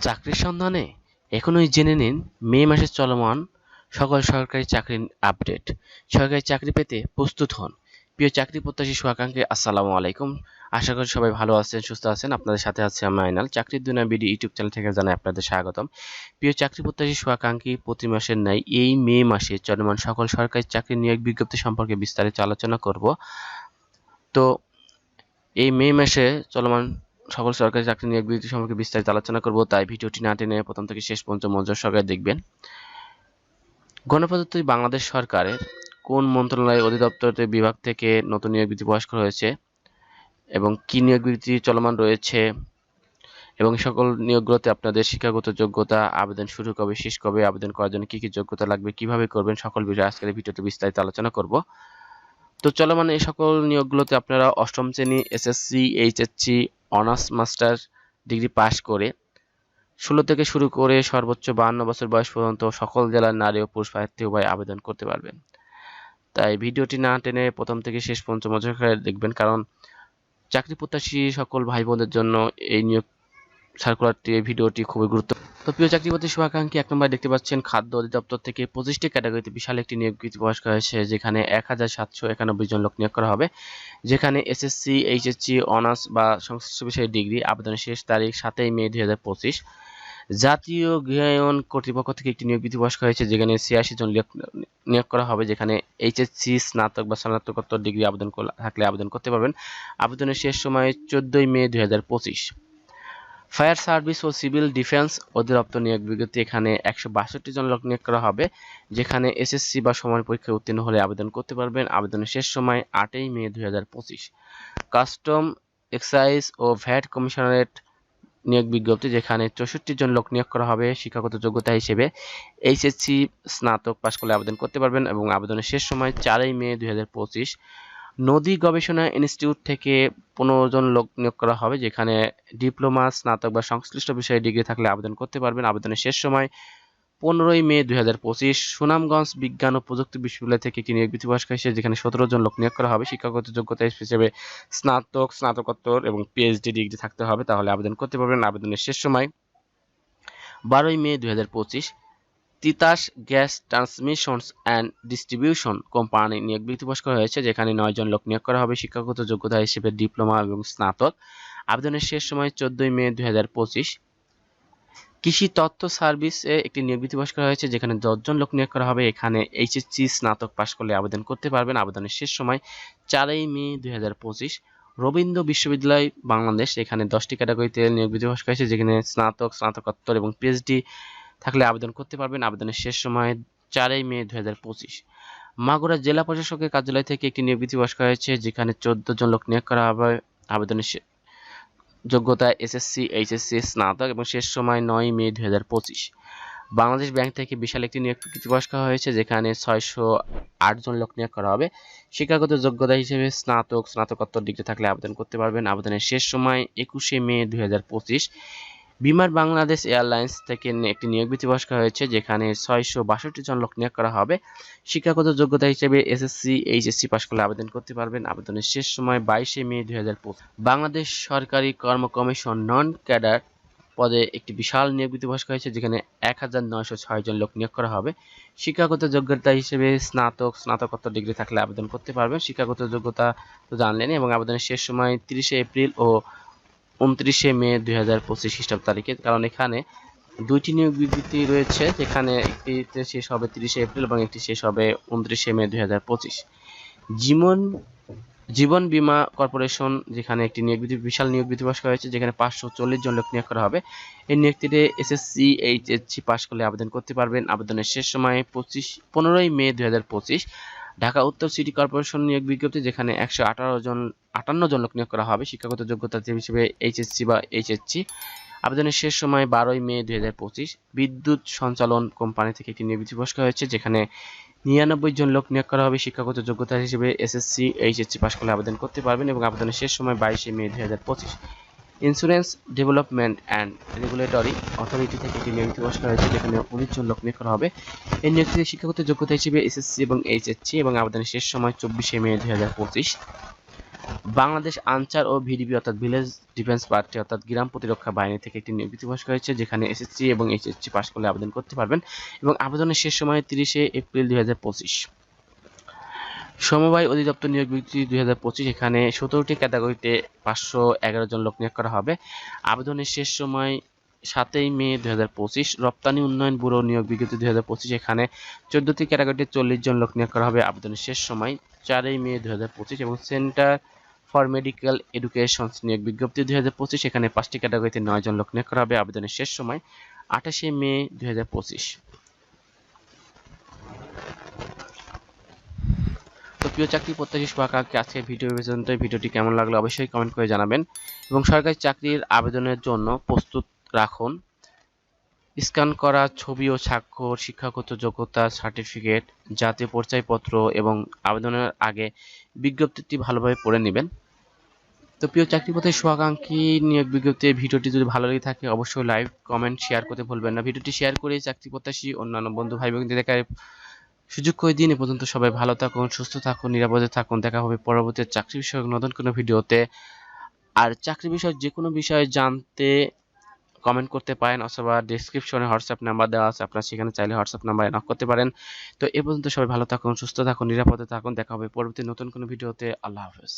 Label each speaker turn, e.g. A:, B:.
A: চাকরির সন্ধানে এখনই জেনে নিন মে মাসে চলমান সকল সরকারি চাকরির আপডেট। সরকারি চাকরি পেতে প্রস্তুত হন। প্রিয় চাকরি প্রত্যাশী শুভাকাঙ্ক্ষী, আসসালামু আলাইকুম। আশা করি সবাই ভালো আছেন, সুস্থ আছেন। আপনাদের সাথে আছে আমি আইনাল। চাকরির দুনিয়া বিডি ইউটিউব চ্যানেল থেকে জানাই আপনাদের স্বাগতম। প্রিয় চাকরি প্রত্যাশী শুভাকাঙ্ক্ষী, প্রতি মাসের ন্যায় এই মে মাসে চলমান সকল সরকারি চাকরি নিয়োগ বিজ্ঞপ্তি সম্পর্কে বিস্তারিত আলোচনা করব। তো এই মে মাসে চলমান সকল সরকারি চাকরি নিয়োগ বিজ্ঞপ্তি সম্পর্কে বিস্তারিত আলোচনা করব, তাই ভিডিওটি না টেনে প্রথম থেকে শেষ পর্যন্ত মনোযোগ সহকারে দেখবেন। গণপ্রজাতন্ত্রী বাংলাদেশ সরকারের কোন মন্ত্রণালয় অধিদপ্তরের বিভাগ থেকে নতুন নিয়োগ বিধি প্রকাশ করা হয়েছে এবং কি নিয়োগ বিধি চলমান রয়েছে এবং সকল নিয়োগগুলোতে আপনাদের শিক্ষাগত যোগ্যতা, আবেদন শুরু কবে, শেষ কবে, আবেদন করার জন্য কি কি যোগ্যতা লাগবে, কীভাবে করবেন, সকল বিষয়ে আজকের ভিডিওতে বিস্তারিত আলোচনা করব। তো চলমান এই সকল নিয়োগগুলোতে আপনারা অষ্টম শ্রেণি SSC HSC honours master degree পাশ করে ষোলো থেকে শুরু করে সর্বোচ্চ বাহান্ন বছর বয়স পর্যন্ত সকল জেলার নারী ও পুরুষ প্রার্থী উভয় আবেদন করতে পারবেন। তাই ভিডিওটি না টেনে প্রথম থেকে শেষ পর্যন্ত মজা দেখবেন, কারণ চাকরি প্রত্যাশী সকল ভাই বোনদের জন্য এই নিয়োগ সার্কুলারটি এই ভিডিওটি খুবই গুরুত্ব তো প্রিয় চাকরি প্রতি শুভাকাঙ্ক্ষী, এক নম্বর দেখতে পাচ্ছেন খাদ্য অধিদপ্তর থেকে পঁচিশটি ক্যাটাগরিতে বিশাল একটি নিয়োগ প্রকাশ করা হয়েছে, যেখানে এক হাজার সাতশো একানব্বই জন লোক নিয়োগ করা হবে। যেখানে এসএসসি এইচএসসি অনার্স বা সংশ্লিষ্ট বিষয়ে ডিগ্রি আবেদনের শেষ তারিখ সাতই মে দুই হাজার পঁচিশ। জাতীয় গৃহায়ন কর্তৃপক্ষ থেকে একটি নিয়োগ বিধি প্রকাশ হয়েছে, যেখানে ছিয়াশি জন নিয়োগ করা হবে, যেখানে এইচএসসি স্নাতক বা স্নাতকোত্তর ডিগ্রি আবেদন থাকলে আবেদন করতে পারবেন। আবেদনের শেষ সময় চোদ্দই মে দুই হাজার পঁচিশ। ফায়ার সার্ভিস ও সিভিল ডিফেন্স অধিদপ্তর নিয়োগ বিজ্ঞপ্তি এখানে একশো বাষট্টি জন লোক নিয়োগ করা হবে, যেখানে এসএসসি বা সমান পরীক্ষায় উত্তীর্ণ হলে আবেদন করতে পারবেন। আবেদনের শেষ সময় আটই মে দুই হাজার পঁচিশ। কাস্টম, এক্সাইজ ও ভ্যাট কমিশনারেট নিয়োগ বিজ্ঞপ্তি, যেখানে চৌষট্টি জন লোক নিয়োগ করা হবে শিক্ষাগত যোগ্যতা হিসেবে। এইচএসসি স্নাতক পাশ করলে আবেদন করতে পারবেন এবং আবেদনের শেষ সময় চারই মে দুই হাজার পঁচিশ। নদী গবেষণা ইনস্টিটিউট থেকে পনেরো জন লোক নিয়োগ করা হবে, যেখানে ডিপ্লোমা, স্নাতক বা সংশ্লিষ্ট বিষয়ে ডিগ্রি থাকলে আবেদন করতে পারবেন। আবেদনের শেষ সময় পনেরোই মে দুই হাজার পঁচিশ সুনামগঞ্জ বিজ্ঞান ও প্রযুক্তি বিশ্ববিদ্যালয় থেকে একটি নিয়োগ বিধি প্রকাশ হয়েছে যেখানে সতেরো জন লোক নিয়োগ করা হবে। শিক্ষাগত যোগ্যতা হিসেবে স্নাতক, স্নাতকোত্তর এবং পিএইচডি ডিগ্রি থাকতে হবে, তাহলে আবেদন করতে পারবেন। আবেদনের শেষ সময় বারোই মে দুই হাজার পঁচিশ Titas gas transmissions and distribution company নিয়োগ বিধি প্রকাশ করা হয়েছে, যেখানে নয় জন লোক নিয়োগ করা হবে। শিক্ষাগত যোগ্যতা হিসেবে ডিপ্লোমা এবং স্নাতক। আবেদনের শেষ সময় চোদ্দই মে দুই কৃষি তথ্য সার্ভিসে একটি নিয়োগ বিধি প্রকাশ করা হয়েছে, যেখানে দশজন লোক নিয়োগ করা হবে। এখানে এইচএসসি স্নাতক পাশ করলে আবেদন করতে পারবেন। আবেদনের শেষ সময় চারই মে দুই হাজার পঁচিশ। রবীন্দ্র বিশ্ববিদ্যালয় বাংলাদেশ, এখানে দশটি ক্যাটাগরিতে নিয়োগ বিধি প্রকাশ করা হয়েছে, যেখানে স্নাতক, স্নাতকোত্তর এবং পিএইচডি থাকলে আবেদন করতে পারবেন। আবেদনের শেষ সময় চারই মে দুই মাগুরা জেলা প্রশাসকের কার্যালয় থেকে একটি নিয়োগ বিধি প্রকাশ করা হয়েছে, যেখানে চোদ্দ জন লোক নিয়োগ করা হবে। আবেদনের যোগ্যতা এসএসসি এইচএসসি স্নাতক এবং শেষ সময় নয় মে দুই হাজার পঁচিশ। বাংলাদেশ ব্যাংক থেকে বিশাল একটি নিয়োগ প্রকাশ করা হয়েছে, যেখানে ছয়শো আট জন লোক নিয়োগ করা হবে। শিক্ষাগত যোগ্যতা হিসেবে স্নাতক, স্নাতকোত্তর ডিগ্রি থাকলে আবেদন করতে পারবেন। আবেদনের শেষ সময় একুশে মে দুই হাজার পঁচিশ। বিমান বাংলাদেশ এয়ারলাইন্স থেকে একটি নিয়োগ বিধি প্রকাশ করা হয়েছে, যেখানে ছয়শো বাষট্টি জন লোক নিয়োগ করা হবে। শিক্ষাগত যোগ্যতা হিসেবে এসএসসি, এইচএসসি পাশ করলে আবেদন করতে পারবেন। আবেদনের শেষ সময় বাইশে মে দুই বাংলাদেশ সরকারি কর্ম কমিশন নন ক্যাডার পদে একটি বিশাল নিয়োগ বিধি প্রকাশ করা হয়েছে, যেখানে এক হাজার নয়শো ছয় জন লোক নিয়োগ করা হবে। শিক্ষাগত যোগ্যতা হিসেবে স্নাতক, স্নাতকোত্তর ডিগ্রি থাকলে আবেদন করতে পারবেন। শিক্ষাগত যোগ্যতা তো জানলেন এবং আবেদনের শেষ সময় তিরিশে এপ্রিল ও উনত্রিশে মে দুই হাজার পঁচিশ খ্রিস্টাব্দ তারিখে, কারণ এখানে দুইটি নিয়োগ বিবৃতি রয়েছে। যেখানে একটিতে শেষ হবে তিরিশে এপ্রিল এবং একটি শেষ হবে উনত্রিশে মে দুই হাজার পঁচিশ। জীবন জীবন বীমা কর্পোরেশন, যেখানে একটি নিয়োগ বিশাল নিয়োগ বিধি পাশ করা হয়েছে, যেখানে পাঁচশো চল্লিশ জন লোক নিয়োগ করা হবে। এই নিয়োগটিতে এসএসসি, এইচএসসি পাশ করলে আবেদন করতে পারবেন। আবেদনের শেষ সময় পঁচিশ, পনেরোই মে দুই হাজার পঁচিশ, ঢাকা উত্তর সিটি কর্পোরেশন নিয়োগ বিজ্ঞপ্তি, যেখানে একশো আঠারো জন আটান্ন জন লোক নিয়োগ করা হবে শিক্ষাগত যোগ্যতা হিসেবে এইচএসসি বা এইচএসসি আবেদনের শেষ সময় বারোই মে দু হাজার পঁচিশ বিদ্যুৎ সঞ্চালন কোম্পানি থেকে একটি নিয়োগ পুরস্কার হয়েছে, যেখানে নিরানব্বই জন লোক নিয়োগ করা হবে শিক্ষাগত যোগ্যতা হিসেবে এসএসসি এইচএসসি পাশ করলে আবেদন করতে পারবেন এবং আবেদনের শেষ সময় বাইশে মে দু হাজার পঁচিশ insurance development and regulatory authority থেকে একটি নিয়োগ করা হয়েছে, যেখানে উনিশ জন লোক নিয়োগ করা হবে। এই নিয়োগটিতে শিক্ষাগত যোগ্যতা হিসেবে এসএসসি এবং এইচএসসি এবং আবেদনের শেষ সময় চব্বিশে মে দু হাজার পঁচিশ। বাংলাদেশ আনসার ও ভিডিপি অর্থাৎ ভিলেজ ডিফেন্স পার্টি, অর্থাৎ গ্রাম প্রতিরক্ষা বাহিনী থেকে একটি নিয়োগ প্রকাশ করেছে, যেখানে এসএসসি এবং এইচএসসি পাশ করলে আবেদন করতে পারবেন এবং আবেদনের শেষ সময় তিরিশে এপ্রিল দুই সমবায় অধিদপ্তর নিয়োগ বিজ্ঞপ্তি দুই হাজার পঁচিশ, এখানে সতেরোটি ক্যাটাগরিতে পাঁচশো এগারো জন লোক নিয়োগ করা হবে। আবেদনের শেষ সময় সাতই মে দুই হাজার পঁচিশ, রপ্তানি উন্নয়ন ব্যুরো নিয়োগ বিজ্ঞপ্তি দুই হাজার পঁচিশ, এখানে চোদ্দটি ক্যাটাগরিতে চল্লিশ জন লোক নিয়োগ করা হবে। আবেদনের শেষ সময় চারই মে দুই হাজার পঁচিশ এবং সেন্টার ফর মেডিকেল এডুকেশন নিয়োগ বিজ্ঞপ্তি। দুই হাজার পঁচিশ এখানে পাঁচটি ক্যাটাগরিতে নয় জন লোক নিয়োগ করা হবে। আবেদনের শেষ সময় আঠাশে মে দুই হাজার পঁচিশ। তো প্রিয় চাকরি প্রত্যাশী শুভাকাঙ্ক্ষী আজকে ভিডিও পর্যন্ত, ভিডিওটি কেমন লাগল অবশ্যই কমেন্ট করে জানাবেন এবং সরকারি চাকরির আবেদনের জন্য প্রস্তুত রাখুন। স্ক্যান করা ছবি ও স্বাক্ষর, শিক্ষাগত যোগ্যতা, সার্টিফিকেট, জাতীয় পরিচয়পত্র এবং আবেদনের আগে বিজ্ঞপ্তিটি ভালোভাবে পড়ে নেবেন। তো প্রিয় চাকরি পথে শুভাকাঙ্ক্ষী নিয়োগ বিজ্ঞপ্তির ভিডিওটি যদি ভালো লেগে থাকে অবশ্যই লাইভ কমেন্ট, শেয়ার করতে ভুলবেন না। ভিডিওটি শেয়ার করে চাকরি প্রত্যাশী অন্যান্য বন্ধু ভাই বোনদের দেখায় সুযোগ করে দিন। এ পর্যন্ত সবাই ভালো থাকুন, সুস্থ থাকুন, নিরাপদে থাকুন। দেখা হবে পরবর্তী চাকরি বিষয়ক নতুন কোনো ভিডিওতে। আর চাকরি বিষয় যে কোনো বিষয়ে জানতে কমেন্ট করতে পারেন অথবা ডিসক্রিপশনে হোয়াটসঅ্যাপ নাম্বার দেওয়া আছে, আপনারা সেখানে চাইলে হোয়াটসঅ্যাপ নাম্বারে নক করতে পারেন। তো এ পর্যন্ত সবাই ভালো থাকুন, সুস্থ থাকুন, নিরাপদে থাকুন, দেখা হবে পরবর্তী নতুন কোনো ভিডিওতে আল্লাহ হাফেজ।